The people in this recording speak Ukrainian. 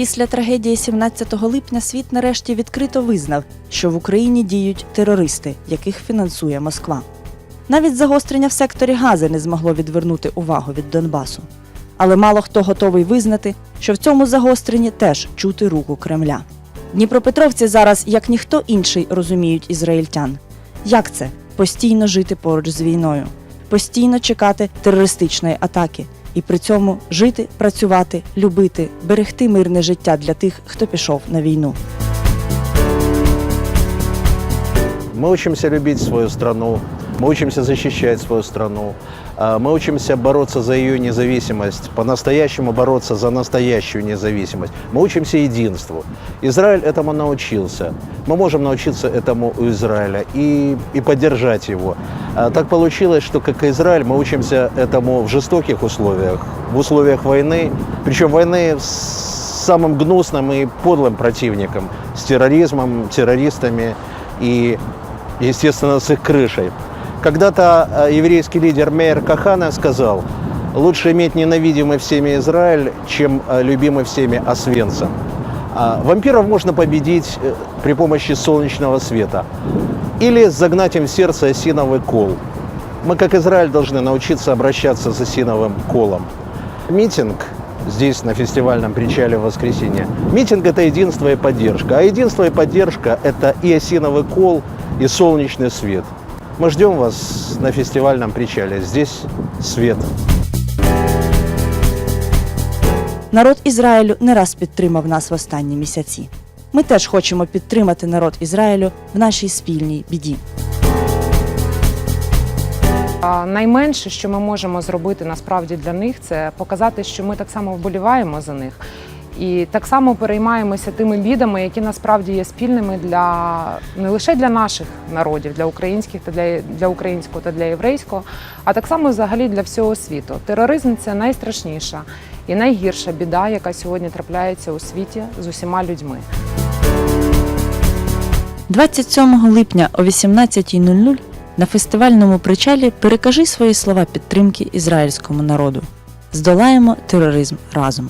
Після трагедії 17 липня світ нарешті відкрито визнав, що в Україні діють терористи, яких фінансує Москва. Навіть загострення в секторі Гази не змогло відвернути увагу від Донбасу. Але мало хто готовий визнати, що в цьому загостренні теж чути руку Кремля. Дніпропетровці зараз, як ніхто інший, розуміють ізраїльтян. Як це постійно жити поруч з війною, постійно чекати терористичної атаки і при цьому жити, працювати, любити, берегти мирне життя для тих, хто пішов на війну. Мы учимся любить свою страну, мы учимся защищать свою страну, а, мы учимся бороться за ее независимость, по-настоящему бороться за настоящую независимость. Мы учимся единству. Израиль этому научился. Мы можем научиться этому у Израиля и, и поддержать его. А, Так получилось, что как Израиль мы учимся этому в жестоких условиях, в условиях войны, причем войны с самым гнусным и подлым противником, с терроризмом, террористами и естественно, с их крышей. Когда-то э, еврейский лидер Мейер Кахана сказал, лучше иметь ненавидимый всеми Израиль, чем э, любимый всеми Освенцим. А Вампиров можно победить э, при помощи солнечного света или загнать им в сердце осиновый кол. Мы, как Израиль, должны научиться обращаться с осиновым колом. Митинг здесь, на фестивальном причале в воскресенье. Митинг – это единство и поддержка. А единство и поддержка – это и осиновый кол, и солнечный свет. Мы ждем вас на фестивальном причале. Здесь свет. Народ Ізраїлю не раз підтримав нас в останні місяці. Ми теж хочемо підтримати народ Ізраїлю в нашій спільній біді. Найменше, що ми можемо зробити насправді для них, це показати, що ми так само вболіваємо за них. І так само переймаємося тими бідами, які насправді є спільними для не лише для наших народів, для українських та для, для українського та для єврейського, а так само взагалі для всього світу. Тероризм це найстрашніша і найгірша біда, яка сьогодні трапляється у світі з усіма людьми. 27 липня о 18.00 на фестивальному причалі перекажи свої слова підтримки ізраїльському народу. Здолаємо тероризм разом.